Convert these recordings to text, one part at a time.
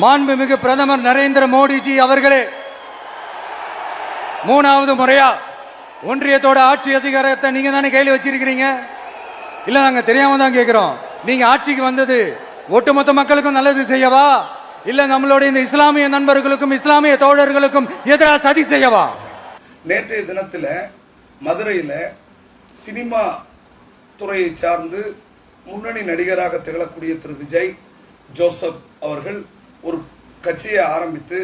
மாண்புமிகு பிரதமர் நரேந்திர மோடிஜி அவர்களே மூணாவது முறையா ஒன்றியத்தோட ஆட்சி அதிகாரத்தை நீங்க தானே கையில் வச்சிருக்கிறீங்க? இல்ல நாங்க தெரியாம தான் கேட்கிறோம் நீங்க ஆட்சிக்கு வந்தது ஒட்டுமொத்த மக்களுக்கும் நல்லது செய்யவா? இல்ல நம்மளுடைய இந்த இஸ்லாமிய நண்பர்களுக்கும் இஸ்லாமிய தோழர்களுக்கும் எதிராக சதி செய்யவா? நேற்றைய தினத்தில் மதுரையில் சினிமா துறையை சார்ந்து முன்னணி நடிகராக திகழக்கூடிய திரு விஜய் ஜோசப் அவர்கள் ஒரு கட்சியை ஆரம்பித்து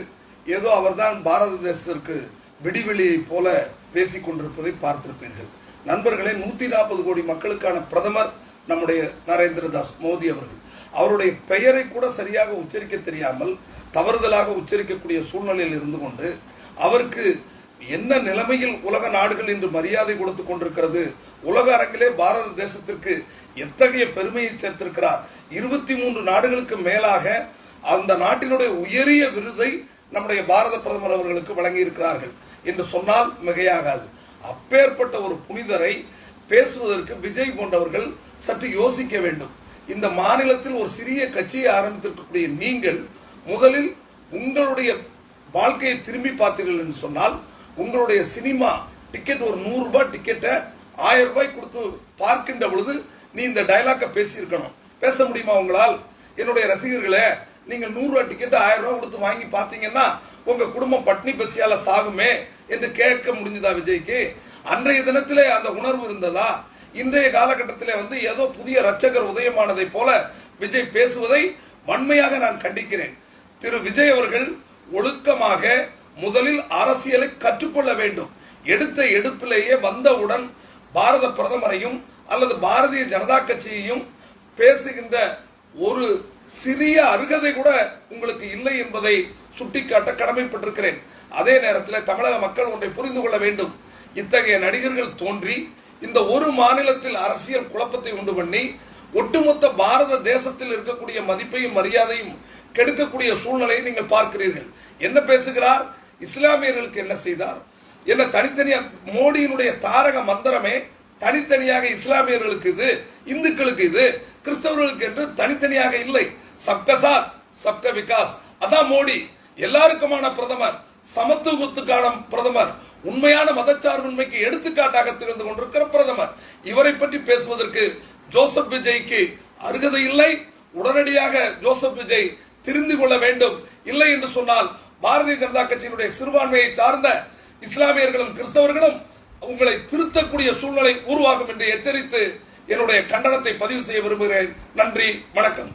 ஏதோ அவர்தான் பாரத தேசத்திற்கு விடிவெளியை போல பேசிக் கொண்டிருப்பதை பார்த்திருப்பீர்கள். நண்பர்களே நூத்தி நாற்பது கோடி மக்களுக்கான பிரதமர் நம்முடைய நரேந்திர தாஸ் மோடி அவர்கள். அவருடைய பெயரை கூட சரியாக உச்சரிக்க தெரியாமல் தவறுதலாக உச்சரிக்கக்கூடிய சூழ்நிலையில் இருந்து கொண்டு அவருக்கு என்ன நிலைமையில் உலக நாடுகள் இன்று மரியாதை கொடுத்து கொண்டிருக்கிறது உலக அரங்கிலே பாரத தேசத்திற்கு எத்தகைய பெருமையை சேர்த்திருக்கிறார் இருபத்தி மூன்று நாடுகளுக்கு மேலாக அந்த நாட்டினுடைய உயரிய விருதை நம்முடைய பாரத பிரதமர் அவர்களுக்கு வழங்கி இருக்கிறார்கள் என்று சொன்னால் மிகையாகாது. அப்பேற்பட்ட ஒரு புனிதரை பேசுவதற்கு விஜய் போன்றவர்கள் சற்று யோசிக்க வேண்டும். இந்த மாநிலத்தில் ஒரு சிறிய கட்சியை ஆரம்பித்திருக்கக்கூடிய நீங்கள் முதலில் உங்களுடைய வாழ்க்கையை திரும்பி பார்த்தீர்கள் என்று சொன்னால் உங்களுடைய சினிமா டிக்கெட் ஒரு நூறு ரூபாய் டிக்கெட்டை ஆயிரம் ரூபாய் கொடுத்து பார்க்கின்ற பொழுது நீ இந்த டைலாக்கை பேசியிருக்கணும். பேச முடியுமா உங்களால்? என்னுடைய ரசிகர்களே நீங்கள் நூறு ரூபாய் டிக்கெட் ஆயிரம் ரூபா கொடுத்து வாங்கி பார்த்தீங்கன்னா உங்க குடும்பம் பட்னி பசியால சாகுமே என்று கேட்க முடிஞ்சதா விஜய்க்கு? அன்றைய தினத்திலே அந்த உணர்வு இருந்ததா? இன்றைய காலகட்டத்திலே வந்து ஏதோ புதிய ரட்சகர் உதயமானதை போல விஜய் பேசுவதை வன்மையாக நான் கண்டிக்கிறேன். திரு விஜய் அவர்கள் ஒழுக்கமாக முதலில் அரசியலை கற்றுக்கொள்ள வேண்டும். எடுத்த எடுப்பிலேயே வந்தவுடன் பாரத பிரதமரையும் அல்லது பாரதிய ஜனதா கட்சியையும் பேசுகின்ற ஒரு சிறிய அருகதை கூட உங்களுக்கு இல்லை என்பதை சுட்டிக்காட்ட கடமைப்பட்டிருக்கிறேன். அதே நேரத்தில் தமிழக மக்கள் ஒன்றை புரிந்து கொள்ள வேண்டும். இத்தகைய நடிகர்கள் தோன்றி இந்த ஒரு மாநிலத்தில் அரசியல் குழப்பத்தை உண்டு பண்ணி ஒட்டுமொத்த பாரத தேசத்தில் இருக்கக்கூடிய மதிப்பையும் மரியாதையும் கெடுக்கக்கூடிய சூழ்நிலையை நீங்கள் பார்க்கிறீர்கள். என்ன பேசுகிறார்? இஸ்லாமியர்களுக்கு என்ன செய்தார்? என்ன தனித்தனியா மோடியினுடைய தாரக மந்திரமே தனித்தனியாக இஸ்லாமியர்களுக்கு இது இந்துக்களுக்கு இது கிறிஸ்தவர்களுக்கு என்று தனித்தனியாக இல்லை. சப்கசாத் சப்க விகாஸ். அதான் மோடி. எல்லாருக்குமான பிரதமர் சமத்துவத்துக்கான பிரதமர் உண்மையான மதச்சார்பின்மைக்கு எடுத்துக்காட்டாக திகழ்ந்து கொண்டிருக்கிற பிரதமர். இவரை பற்றி பேசுவதற்கு ஜோசப் விஜய்க்கு அருகதை இல்லை. உடனடியாக ஜோசப் விஜய் திரிந்து கொள்ள வேண்டும். இல்லை என்று சொன்னால் பாரதிய ஜனதா கட்சியினுடைய சிறுபான்மையை சார்ந்த இஸ்லாமியர்களும் கிறிஸ்தவர்களும் உங்களை திருத்தக்கூடிய சூழ்நிலை உருவாகும் என்று எச்சரித்து என்னுடைய கண்டனத்தை பதிவு செய்ய விரும்புகிறேன். நன்றி வணக்கம்.